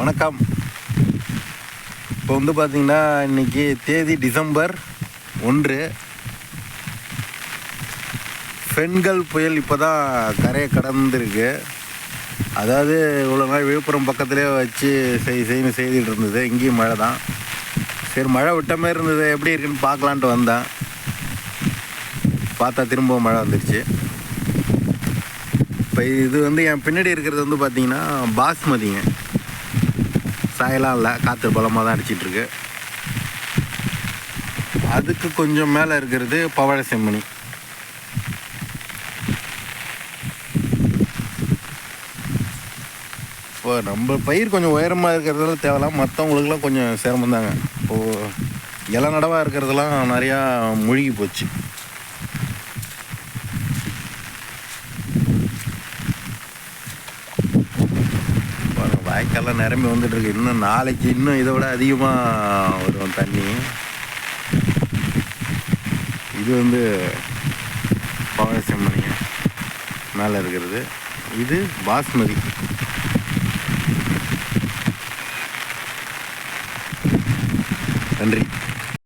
வணக்கம். இப்போ வந்து பார்த்தீங்கன்னா இன்னைக்கு தேதி டிசம்பர் ஒன்று. பெண்கள் புயல் இப்போ தான் கரையை கடந்திருக்கு. அதாவது இவ்வளோ நாள் விழுப்புரம் பக்கத்துலேயே வச்சு செய் செய்யணும் செய்துட்டு இருந்தது. இங்கேயும் மழை தான் சரி மழை விட்ட மாதிரி இருந்தது. எப்படி இருக்குன்னு பார்க்கலான்ட்டு வந்தேன். பார்த்தா திரும்ப மழை வந்துடுச்சு இப்போ இது வந்து என் பின்னாடி இருக்கிறது வந்து பார்த்திங்கன்னா பாஸ்மதிங்க. சாயலாம் இல்லை காற்று பலமாக தான் அடிச்சிட்ருக்கு. அதுக்கு கொஞ்சம் மேலே இருக்கிறது பவழ செம்மணி. இப்போ நம்ம பயிர் கொஞ்சம் உயரமாக இருக்கிறதுல தேவலாம் மற்றவங்களுக்குலாம் கொஞ்சம் சிரமம் தாங்க இப்போது இலை நடவாக இருக்கிறதெல்லாம் நிறையா முழுகி போச்சு. வாய்க்கால்லாம் நிரம்பி வந்துட்டுருக்கு. இன்னும் நாளைக்கு இன்னும் இதை விட அதிகமாக வரும் தண்ணி. இது வந்து பவனசம்மணிங்க மேலே இருக்கிறது. இது பாஸ்மதி. நன்றி.